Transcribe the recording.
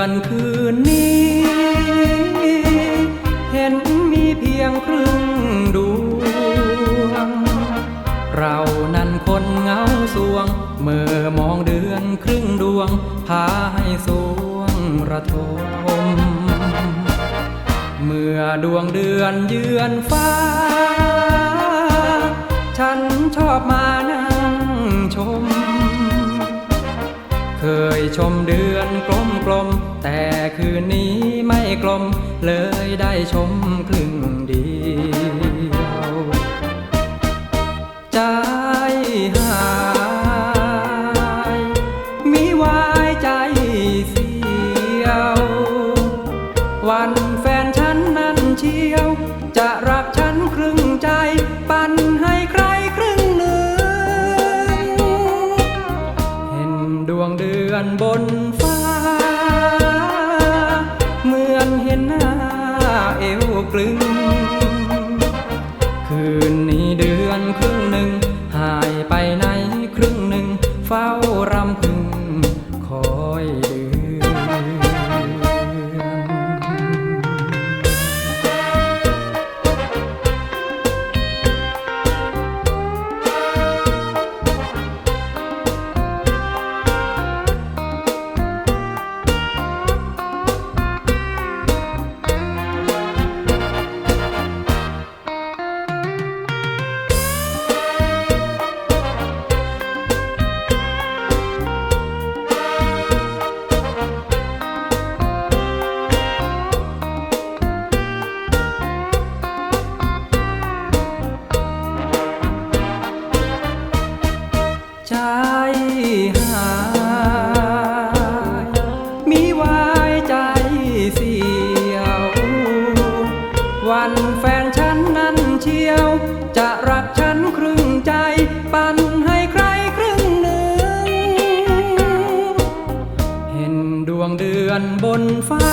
อนคืนนี้ เห็นมีเพียงครึ่งดวง เรานั้นคนเงาสวง เมื่อมองเดือนครึ่งดวง พาให้สวงระทม เมื่อดวงเดือนเยือนฟ้า ฉันชอบมานั่งชมเคยชมเดือนกลมกลม แต่คืนนี้ไม่กลมเลยได้ชมครึ่งเดียวใจหายมิวายใจเสียว วันแฟนฉันนั้นเชียว จะรักฉันครึ่งใจ ปันให้ใคร เอวกลึง คืนนี้เดือนครึ่งหนึ่งหายไปไหนครึ่งหนึ่งเฝ้าร หาย มีวายใจเสียว วันแฟนฉันนั้นเชียว จะรักฉันครึ่งใจ ปันให้ใครครึ่งหนึ่ง เห็นดวงเดือนบนฟ้า